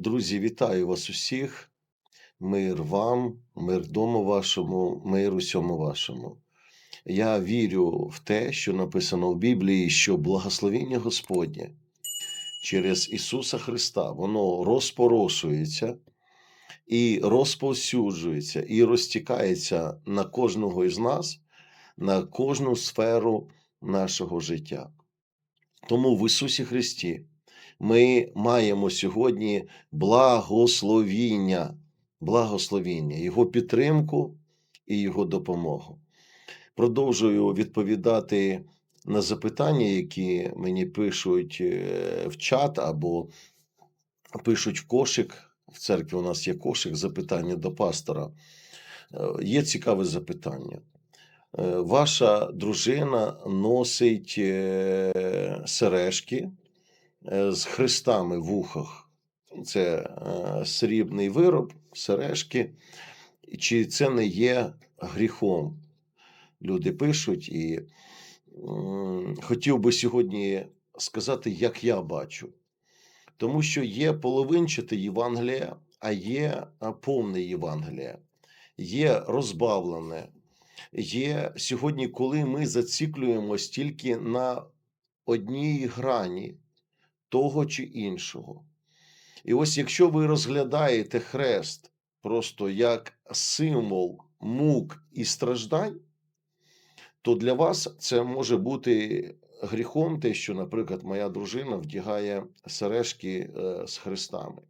Друзі, вітаю вас усіх. Мир вам, мир дому вашому, мир усьому вашому. Я вірю в те, що написано в Біблії, що благословіння Господнє через Ісуса Христа, воно розпорошується і розповсюджується, і розтікається на кожного із нас, на кожну сферу нашого життя. Тому в Ісусі Христі ми маємо сьогодні благословіння, благословіння, Його підтримку і Його допомогу. Продовжую відповідати на запитання, які мені пишуть е, в чат або пишуть в кошик. В церкві у нас є кошик запитання до пастора. Е, Є цікаве запитання. Е, Ваша дружина носить сережки з хрестами в ухах. Це е, срібний вироб, сережки. Чи це не є гріхом? Люди пишуть, і хотів би сьогодні сказати, як я бачу. Тому що є половинчате Євангелія, а є а, повне Євангеліє, є розбавлене. Є сьогодні, коли ми зациклюємось тільки на одній грані того чи іншого. І ось якщо ви розглядаєте хрест просто як символ мук і страждань, то для вас це може бути гріхом, те, що, наприклад, моя дружина вдягає сережки е, з хрестами.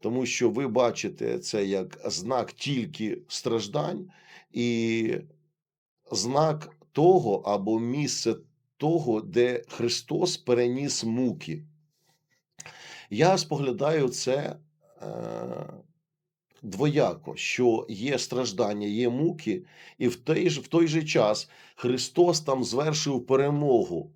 Тому що ви бачите це як знак тільки страждань і знак того або місце того, де Христос переніс муки. Я споглядаю це е, двояко, що є страждання, є муки, і в той, в той же час Христос там звершив перемогу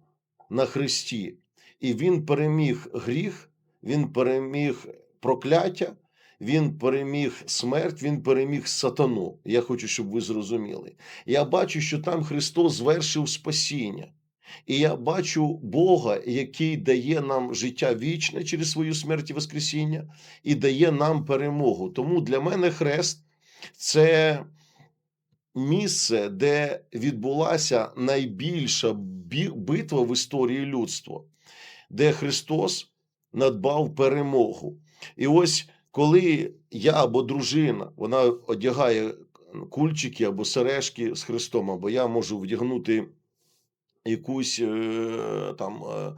на Христі, і Він переміг гріх, Він переміг прокляття, Він переміг смерть, Він переміг сатану. Я хочу, щоб ви зрозуміли. Я бачу, що там Христос звершив спасіння. І я бачу Бога, який дає нам життя вічне через свою смерть і Воскресіння, і дає нам перемогу. Тому для мене хрест це місце, де відбулася найбільша битва в історії людства, де Христос надбав перемогу. І ось коли я або дружина, вона одягає кульчики або сережки з Христом, або я можу вдягнути якусь е, там е,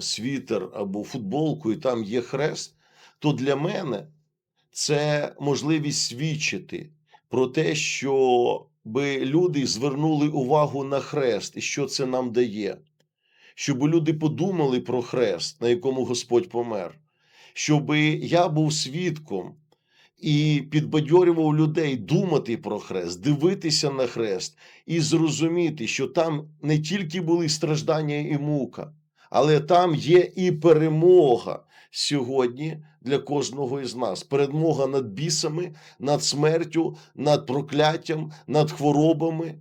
світер або футболку, і там є хрест, то для мене це можливість свідчити про те, що би люди звернули увагу на хрест і що це нам дає. Щоб люди подумали про хрест, на якому Господь помер, щоб я був свідком і підбадьорював людей думати про хрест, дивитися на хрест і зрозуміти, що там не тільки були страждання і мука, але там є і перемога сьогодні для кожного із нас. Перемога над бісами, над смертю, над прокляттям, над хворобами.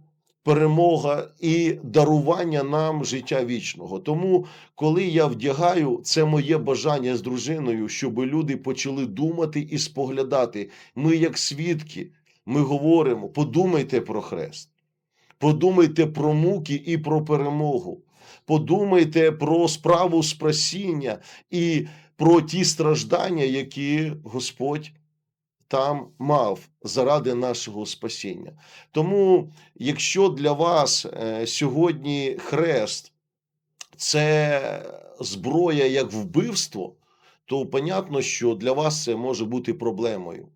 Перемога і дарування нам життя вічного. Тому, коли я вдягаю, це моє бажання з дружиною, щоб люди почали думати і споглядати. Ми, як свідки, ми говоримо: подумайте про хрест, подумайте про муки і про перемогу. Подумайте про справу спасіння і про ті страждання, які Господь там мав заради нашого спасіння. Тому, якщо для вас е, сьогодні хрест це зброя як вбивство, то понятно, що для вас це може бути проблемою.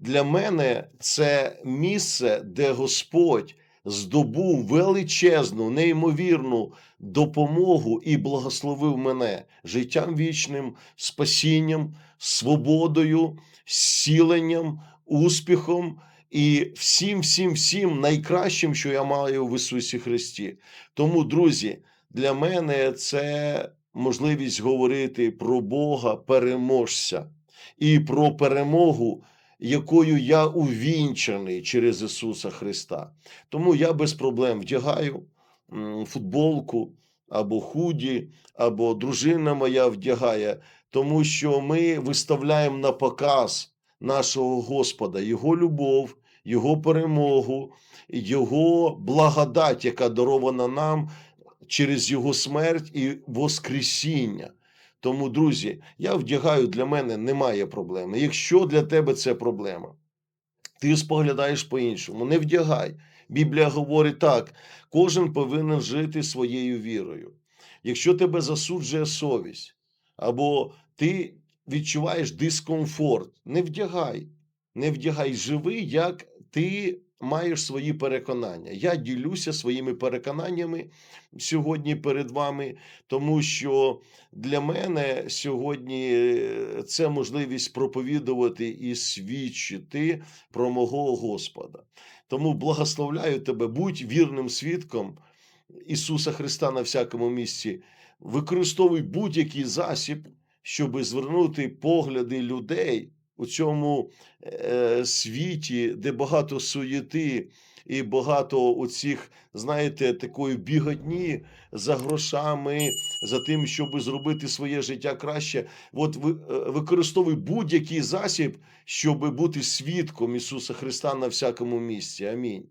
Для мене це місце, де Господь здобув величезну, неймовірну допомогу і благословив мене життям вічним, спасінням, свободою, зціленням, успіхом і всім, всім, всім найкращим, що я маю в Ісусі Христі. Тому, друзі, для мене це можливість говорити про Бога переможця і про перемогу, якою я увінчаний через Ісуса Христа. Тому я без проблем вдягаю футболку або худі, або дружина моя вдягає, тому що ми виставляємо на показ нашого Господа, Його любов, Його перемогу, Його благодать, яка дарована нам через Його смерть і Воскресіння. Тому, друзі, я вдягаю для мене немає проблеми. Якщо для тебе це проблема, ти споглядаєш по-іншому, не вдягай. Біблія говорить так: кожен повинен жити своєю вірою. Якщо тебе засуджує совість, або ти відчуваєш дискомфорт, не вдягай, не вдягай, живи, як ти маєш свої переконання. Я ділюся своїми переконаннями сьогодні перед вами, тому що для мене сьогодні е, це можливість проповідувати і свідчити про мого Господа. Тому благословляю тебе, будь вірним свідком Ісуса Христа на всякому місці. Використовуй будь-який засіб, щоб звернути погляди людей у цьому е, світі, де багато суєти і багато у цих, знаєте, такої біготні за грошами, за тим, щоб зробити своє життя краще. От ви, е, використовуй будь-який засіб, щоб бути свідком Ісуса Христа на всякому місці. Амінь.